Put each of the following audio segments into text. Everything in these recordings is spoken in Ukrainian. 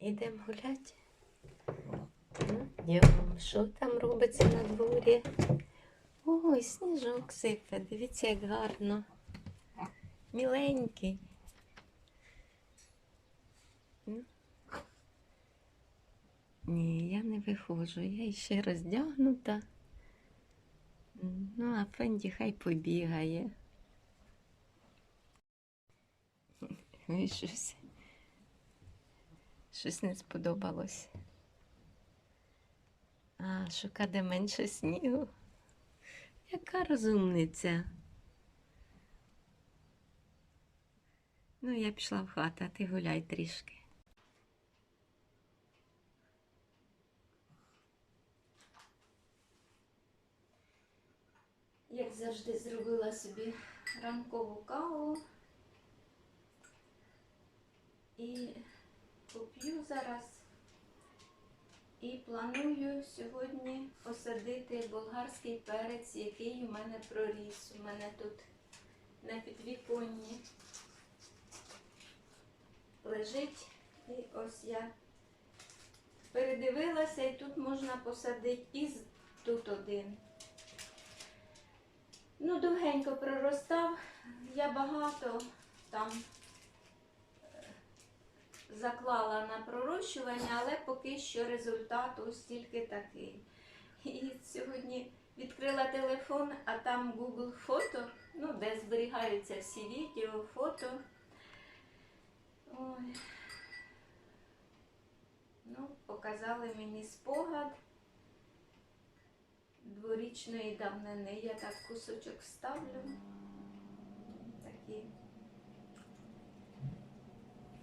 Ідемо гуляти. Ну, Що там робиться на дворі? Ой, сніжок сипе. Дивіться, як гарно. Міленький. Ні, я не виходжу, я ще роздягнута. Ну, а Фенді хай побігає. Ой, щось. Не сподобалось. А, шукати менше снігу. Яка розумниця. Ну, я пішла в хату, а ти гуляй трішки. Як завжди, зробила собі ранкову каву. І зараз. І планую сьогодні посадити болгарський перець, який у мене проріс. У мене тут на підвіконні лежить. І ось я передивилася, і тут можна посадити і тут один. Ну, довгенько проростав. Я багато там заклала на пророщування, але поки що результат ось тільки такий. І сьогодні відкрила телефон, а там Google фото, ну, де зберігаються всі відео, фото. Ой. Ну, показали мені спогад дворічної давнини. Я так кусочок ставлю. Такі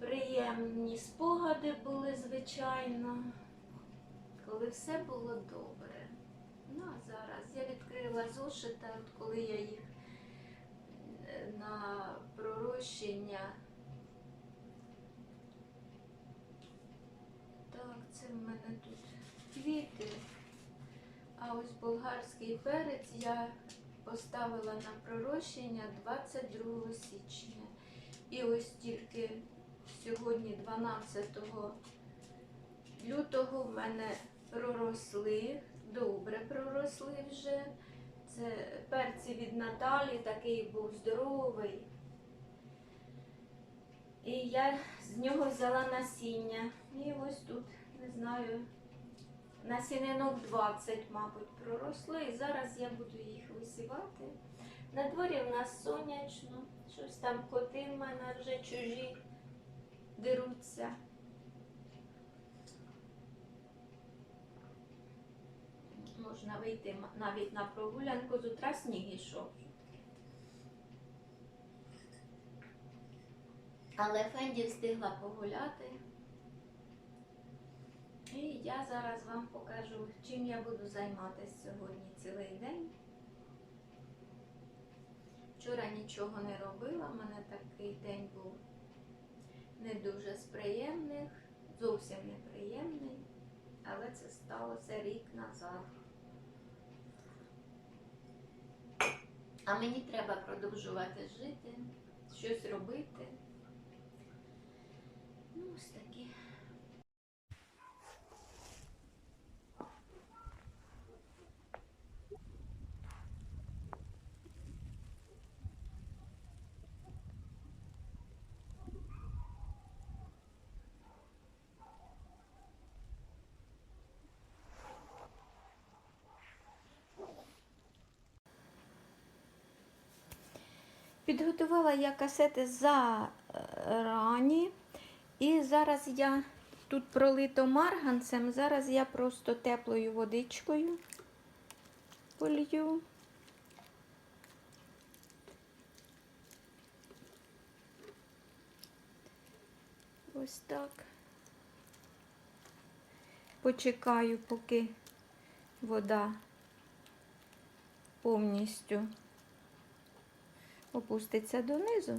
приємні спогади були, звичайно, коли все було добре. Ну, а зараз я відкрила зошита, от коли я їх е, на пророщення. Так, це в мене тут квіти. А ось болгарський перець я поставила на пророщення 22 січня. І ось тільки сьогодні, 12 лютого, в мене проросли, добре проросли вже. Це перці від Наталі, такий був здоровий. І я з нього взяла насіння. І ось тут, не знаю, насінинок 20, мабуть, проросли. І зараз я буду їх висівати. На дворі в нас сонячно, щось там коти в мене вже чужі деруться. Можна вийти навіть на прогулянку, з утра сніг ішов. Але Фенді встигла погуляти. І я зараз вам покажу, чим я буду займатися сьогодні цілий день. Вчора нічого не робила, в мене такий день був не дуже з приємних, зовсім неприємний, але це сталося рік назад. А мені треба продовжувати жити, щось робити. Ну, ось такі. Підготувала я касети зарані. І зараз я тут пролито марганцем, зараз я просто теплою водичкою полью. Ось так. Почекаю, поки вода повністю опуститься донизу.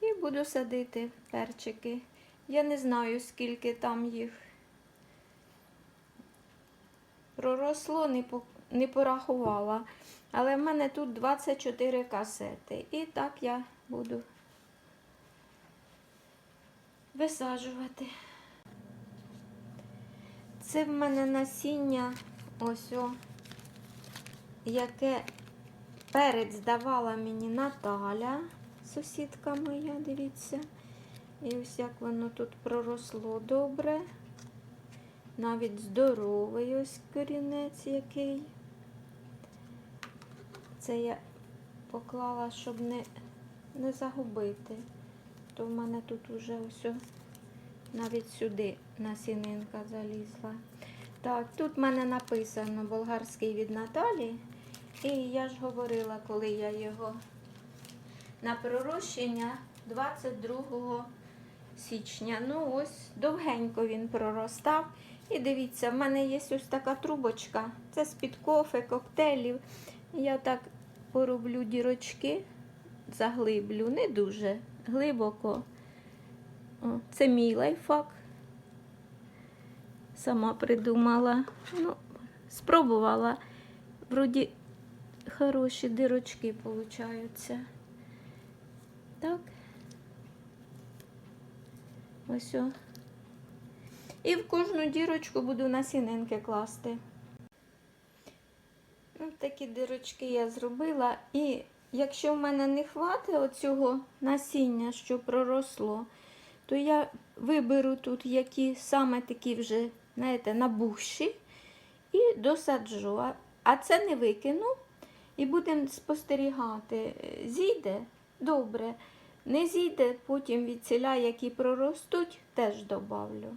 І буду садити перчики. Я не знаю, скільки там їх проросло, не, по, не порахувала. Але в мене тут 24 касети. І так я буду висаджувати. це в мене насіння ось о, яке перець давала мені Наталя, сусідка моя, дивіться. І ось як воно тут проросло добре. Навіть здоровий ось корінець який. Це я поклала, щоб не, не загубити. То в мене тут уже ось навіть сюди насінинка залізла. Так, тут в мене написано болгарський від Наталі. І я ж говорила, коли я його на пророщення 22 січня. Ну, ось довгенько він проростав. І дивіться, в мене є ось така трубочка. Це з-під кофе, коктейлів. Я так пороблю дірочки, заглиблю, не дуже глибоко. О, це мій лайфхак. Сама придумала. Ну, спробувала. Вроді хороші дирочки получаються. Так. Ось о. І в кожну дірочку буду насінинки класти. Ну, такі дирочки я зробила. І якщо в мене не хватить оцього насіння, що проросло, то я виберу тут які саме такі вже, знаєте, набухші і досаджу. А це не викину. І будемо спостерігати. Зійде добре. Не зійде, потім від ціля, які проростуть, теж добавлю.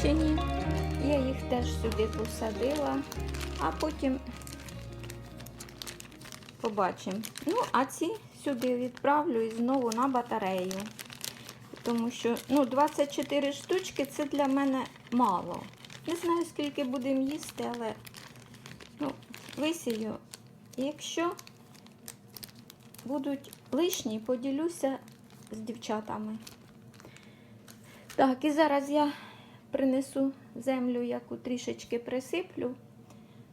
Пророщені. Я їх теж сюди посадила, а потім побачимо. Ну, а ці сюди відправлю і знову на батарею. Тому що ну, 24 штучки це для мене мало. Не знаю, скільки будемо їсти, але ну, висію. Якщо будуть лишні, поділюся з дівчатами. Так, і зараз я принесу землю, яку трішечки присиплю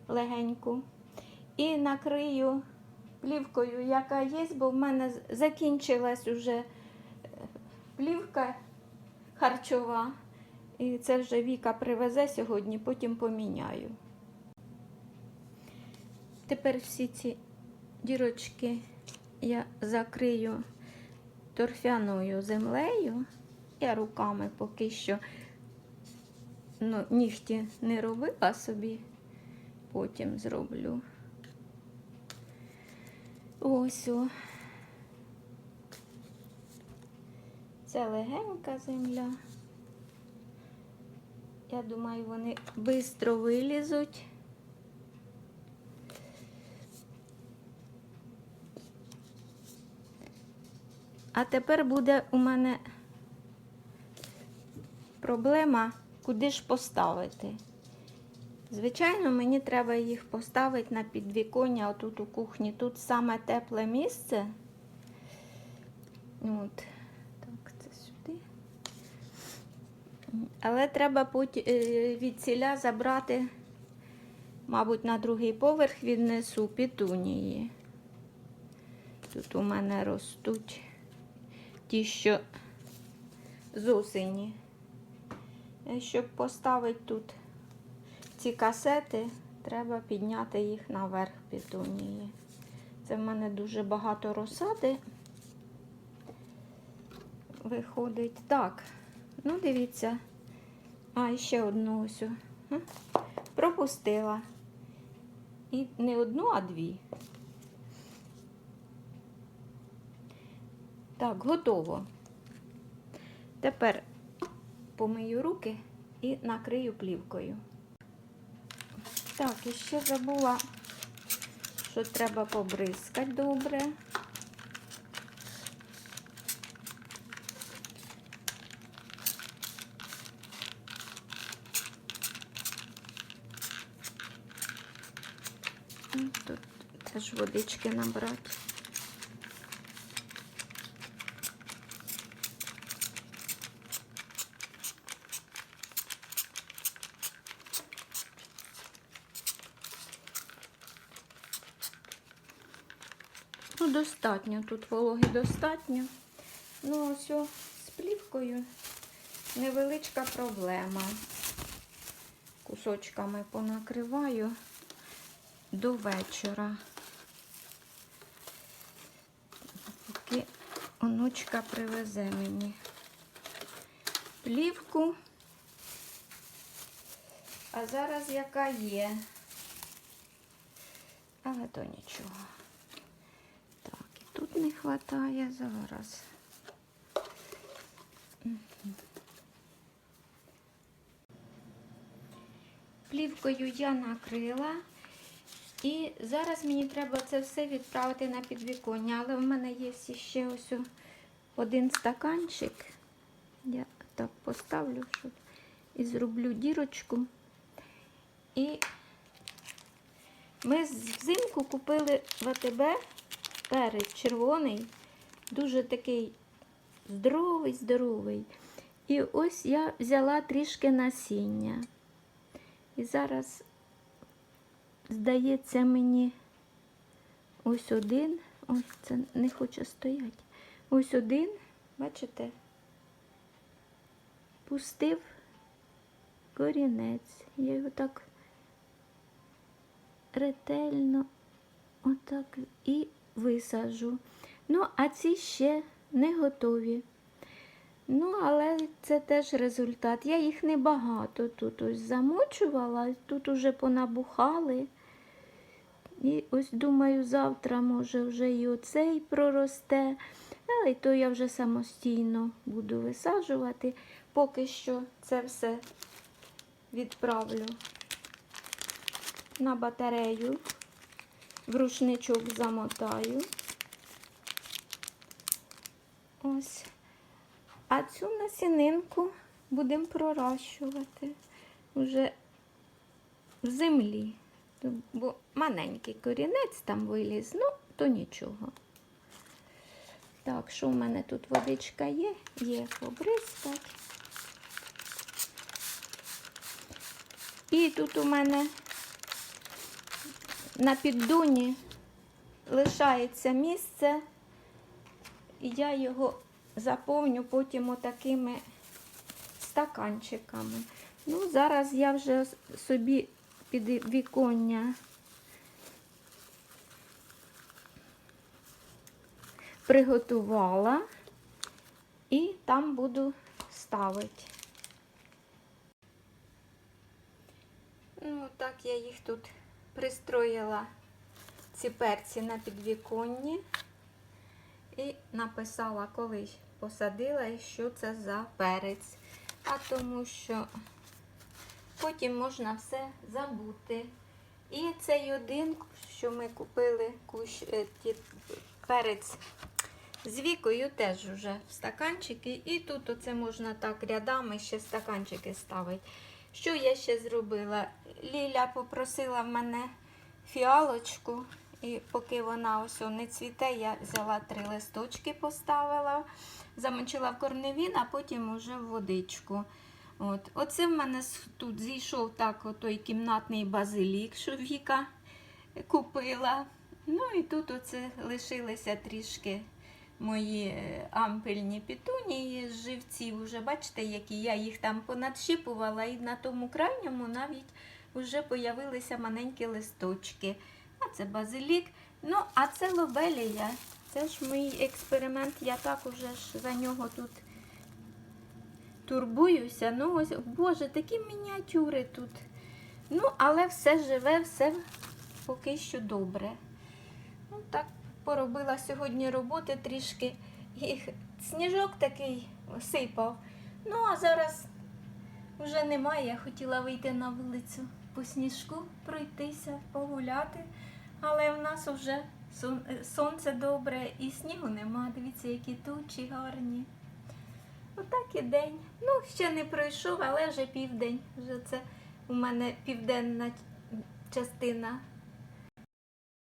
легеньку, і накрию плівкою, яка є, бо в мене закінчилась уже е, плівка харчова. І це вже Віка привезе сьогодні, потім поміняю. Тепер всі ці дірочки я закрию торфяною землею. Я руками поки що ну, нігті не робила собі, потім зроблю. Ось о. Це легенька земля. Я думаю, вони швидко вилізуть. А тепер буде у мене проблема, куди ж поставити. Звичайно, мені треба їх поставити на підвіконня отут у кухні. Тут саме тепле місце. От. Так, це сюди. Але треба е, від ціля забрати, мабуть, на другий поверх віднесу петунії. Тут у мене ростуть ті, що з осені. Е, Щоб поставити тут ці касети, треба підняти їх наверх петунії. Це в мене дуже багато розсади виходить. Так, ну дивіться. А, ще одну ось. Пропустила. І не одну, а дві. Так, готово. Тепер помию руки і накрию плівкою. Так, і ще забула, що треба побризкати добре. Тут теж водички набрати. Ну, достатньо, тут вологи достатньо. Ну, ось з плівкою невеличка проблема. Кусочками понакриваю до вечора. Поки онучка привезе мені плівку. А зараз яка є. Але то нічого. Тут не вистачає зараз. Плівкою я накрила. І зараз мені треба це все відправити на підвіконня. Але в мене є ще ось один стаканчик. Я так поставлю, щоб і зроблю дірочку. І ми взимку купили в АТБ перець червоний, дуже такий здоровий, здоровий. І ось я взяла трішки насіння. І зараз Здається, мені ось один. Ось це не хоче стояти. Ось один, бачите, пустив корінець. Я його так ретельно отак і висаджу. Ну, а ці ще не готові. Ну, але це теж результат. Я їх небагато тут ось замочувала, тут уже понабухали. І ось думаю, завтра, може, вже і оцей проросте. Але то я вже самостійно буду висаджувати. Поки що це все відправлю на батарею, в рушничок замотаю. Ось. А цю насінинку будемо пророщувати вже в землі. Бо маленький корінець там виліз, ну, то нічого. Так, що в мене тут водичка є? Є побризкати. І тут у мене на піддоні лишається місце, і я його заповню потім отакими стаканчиками. Ну, зараз я вже собі під віконня приготувала і там буду ставити. Ну, так я їх тут пристроїла, ці перці на підвіконні. І написала колись посадила, і що це за перець. А тому що потім можна все забути. І цей один, що ми купили кущ, е, ті, перець з вікою, теж вже в стаканчики. І тут оце можна так рядами ще стаканчики ставити. Що я ще зробила? Ліля попросила в мене фіалочку. І поки вона ось не цвіте, я взяла три листочки, поставила, замочила в корневін, а потім уже в водичку. От. Оце в мене тут зійшов так отой кімнатний базилік, що Віка купила. Ну і тут оце лишилися трішки мої е, ампельні петунії з живців. Уже бачите, які я їх там понадщипувала, і на тому крайньому навіть вже появилися маленькі листочки. А це базилік. Ну, а це лобелія. Це ж мій експеримент. Я так уже ж за нього тут турбуюся. Ну, ось, боже, такі мініатюри тут. Ну, але все живе, все поки що добре. Ну, так, поробила сьогодні роботи трішки. І сніжок такий сипав. Ну, а зараз вже немає. Я хотіла вийти на вулицю по сніжку, пройтися, погуляти. Але в нас вже сонце добре і снігу нема. Дивіться, які тучі гарні. Отак і день. Ну, ще не пройшов, але вже південь. Вже це у мене південна частина